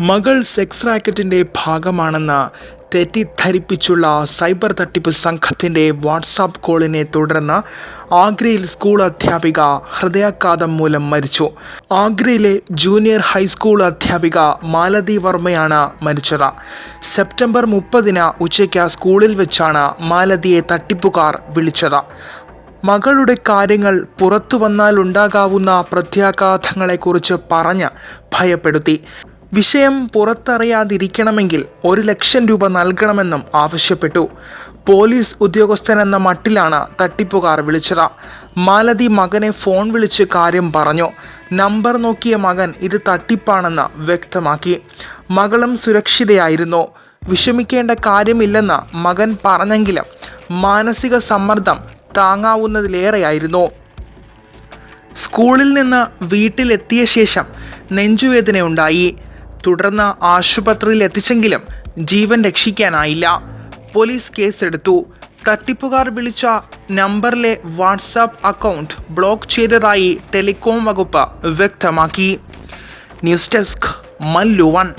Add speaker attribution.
Speaker 1: മകൾ sex റാക്കറ്റിന്റെ ഭാഗമാണെന്ന തെറ്റിദ്ധരിപ്പിച്ചുള്ള cyber തട്ടിപ്പ് സംഘത്തിന്റെ വാട്സാപ്പ് കോളിനെ തുടർന്ന് ആഗ്രയിൽ സ്കൂൾ അധ്യാപിക ഹൃദയാഘാതം മൂലം മരിച്ചു. ആഗ്രയിലെ ജൂനിയർ ഹൈസ്കൂൾ അധ്യാപിക മാലതി വർമ്മയാണ് മരിച്ചത്. സെപ്റ്റംബർ മുപ്പതിന് ഉച്ചയ്ക്ക് സ്കൂളിൽ വെച്ചാണ് മാലതിയെ തട്ടിപ്പുകാർ വിളിച്ചത്. മകളുടെ കാര്യങ്ങൾ പുറത്തു വന്നാൽ ഉണ്ടാകാവുന്ന പ്രത്യാഘാതങ്ങളെക്കുറിച്ച് പറഞ്ഞ് ഭയപ്പെടുത്തി. വിഷയം പുറത്തറിയാതിരിക്കണമെങ്കിൽ ഒരു ലക്ഷം രൂപ നൽകണമെന്നും ആവശ്യപ്പെട്ടു. പോലീസ് ഉദ്യോഗസ്ഥൻ എന്ന മട്ടിലാണ് തട്ടിപ്പുകാർ വിളിച്ചത്. മാലതി മകനെ ഫോൺ വിളിച്ച് കാര്യം പറഞ്ഞു. നമ്പർ നോക്കിയ മകൻ ഇത് തട്ടിപ്പാണെന്ന് വ്യക്തമാക്കി. മകളും സുരക്ഷിതയായിരുന്നു. വിഷമിക്കേണ്ട കാര്യമില്ലെന്ന് മകൻ പറഞ്ഞെങ്കിലും മാനസിക സമ്മർദ്ദം താങ്ങാവുന്നതിലേറെയായിരുന്നു. സ്കൂളിൽ നിന്ന് വീട്ടിലെത്തിയ ശേഷം നെഞ്ചുവേദനയുണ്ടായി. തുടർന്ന് ആശുപത്രിയിൽ എത്തിച്ചെങ്കിലും ജീവൻ രക്ഷിക്കാനായില്ല. പോലീസ് കേസെടുത്തു. തട്ടിപ്പുകാർ വിളിച്ച നമ്പറിലെ വാട്സാപ്പ് അക്കൗണ്ട് ബ്ലോക്ക് ചെയ്തതായി ടെലികോം വകുപ്പ് വ്യക്തമാക്കി. News desk Mallu one.